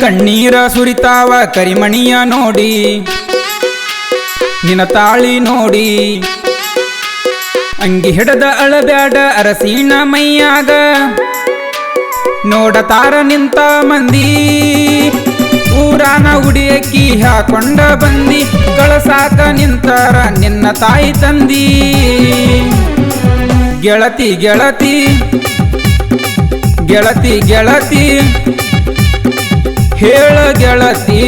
ಕಣ್ಣೀರ ಸುರಿತಾವ ಕರಿಮಣಿಯ ನೋಡಿ. ನಿನ ತಾಳಿ ನೋಡಿ. ಅಂಗಿ ಹಿಡದ ಅಳಬ್ಯಾಡ ಅರಸಿನ ಮೈಯಾಗ. ನೋಡತಾರ ನಿಂತ ಮಂದಿ. ಊರಾನ ಉಡಿಯಕ್ಕಿ ಹಾಕೊಂಡ ಬಂದಿ. ಕಳಸಾಕ ನಿಂತಾರ ನಿನ್ನ ತಾಯಿ ತಂದಿ. ಗೆಳತಿ ಗೆಳತಿ. ಗೆಳತಿ ಗೆಳತಿ. ಹೇಳ ಗೆಳತಿ.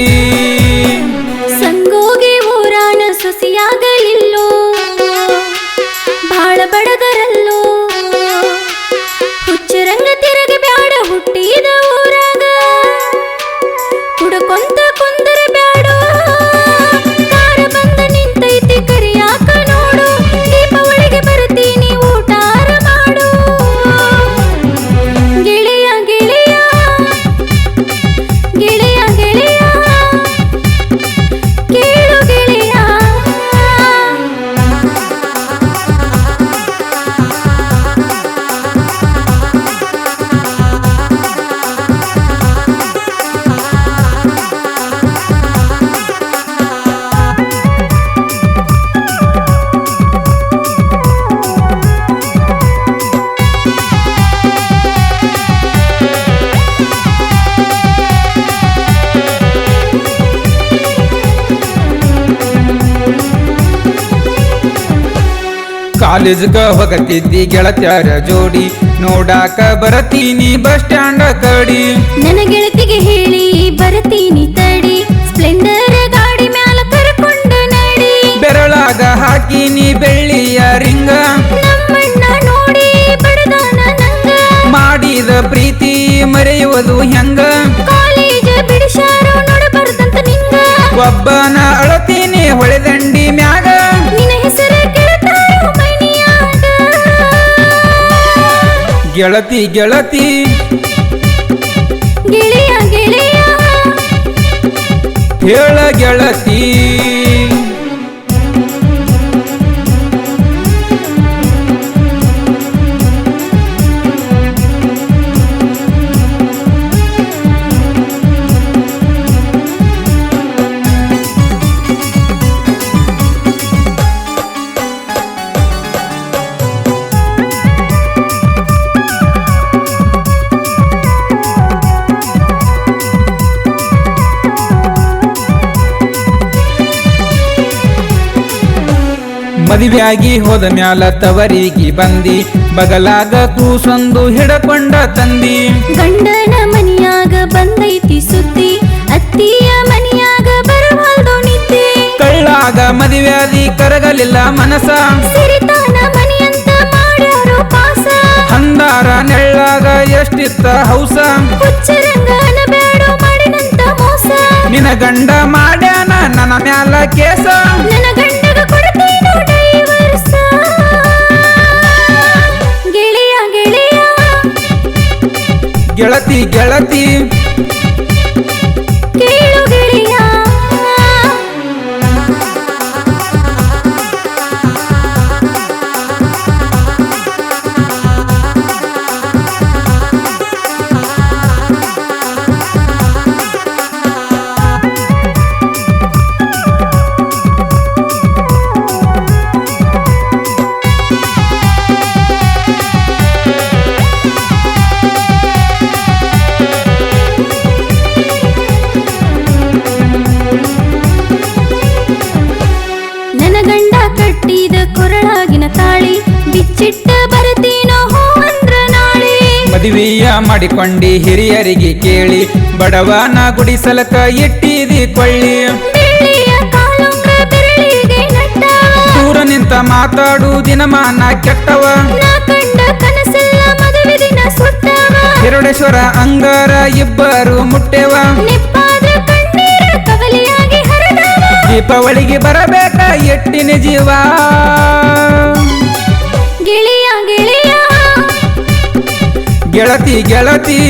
ಕಾಲೇಜ್ಗ ಹೋಗತಿದ್ದಿ ಗೆಳತ್ಯಾರ ಜೋಡಿ. ನೋಡಾಕ ಬರತೀನಿ ಬಸ್ ಸ್ಟ್ಯಾಂಡ್ ಕಡಿ. ನನ್ನ ಗೆಳತಿಗೆ ಹೇಳಿ ಬರತೀನಿ ತಡಿ. ಸ್ಪ್ಲೆಂಡರ್ ಗಾಡಿ ಮ್ಯಾಲ ಕರ್ಕೊಂಡು ನಡಿ. ಬೆರಳಾಗ ಹಾಕಿನಿ ಬೆಳ್ಳಿಯ ರಿಂಗ. ನಮ್ಮಣ್ಣ ನೋಡಿ ಬಡದಾನ ನಂಗ. ಮಾಡಿದ ಪ್ರೀತಿ ಮರೆಯುವುದು ಹೆಂಗ. ಕಾಲೇಜ್ ಬಿಡಿಸಾರೋ ನೋಡಬಾರ್ದಂತ ನಿಂಗ. ಒಬ್ಬನ ಅಳತೀನಿ ಹೊಳೆದಂಡಿ ಗೆಳತಿ ಗೆಳತಿ ಮದುವೆಯಾಗಿ ಹೋದ ಮ್ಯಾಲ ತವರಿಗೆ ಬಂದಿ ಬಗಲಾಗ ಕೂಸೊಂದು ಹಿಡಕೊಂಡ ತಂದಿ. ಗಂಡನ ಮನಿಯಾಗ ಬಂದೈತಿ ಸುದ್ದಿ ಅತ್ತಿಯ ಮನಿಯಾಗ ಬರವಾಲ್ದು ನಿದ್ದೆ. ಕಳ್ಳಾಗ ಮದುವೆಯಾದಿ ಕರಗಲಿಲ್ಲ ಮನಸ. ಸಿರಿತಾನ ಮನಿಯಂತ ಮಾಡ್ಯಾರೋ ಪಾಸ. ಹಂದಾರ ನೆಳ್ಳಾಗ ಎಷ್ಟಿತ್ತ ಹೌಸ. ಹುಚ್ಚರಂಗನ ಬೇಡೋ ಮಾಡಿನಂತ ಮೋಸ. ನಿನ ಗಂಡ ಮಾಡ್ಯಾನ ನನ್ನ ಮ್ಯಾಲ ಕೇಸ. ನನ್ನ ಗೆಳತಿ ಮಾಡಿಕೊಂಡಿ ಹಿರಿಯರಿಗೆ ಕೇಳಿ. ಬಡವನ ಗುಡಿಸಲಕ ಇಟ್ಟಿದಿ ಕೊಳ್ಳಿ. ದೂರ ನಿಂತ ಮಾತಾಡು ದಿನಮಾನ ಕೆಟ್ಟವ. ಹಿರಡೇಶ್ವರ ಅಂಗಾರ ಇಬ್ಬರು ಮುಟ್ಟೆವ. ದೀಪಾವಳಿಗೆ ಬರಬೇಕ ಎಟ್ಟಿನ ಜೀವ. ಗೆಳತಿ ಗೆಳತಿ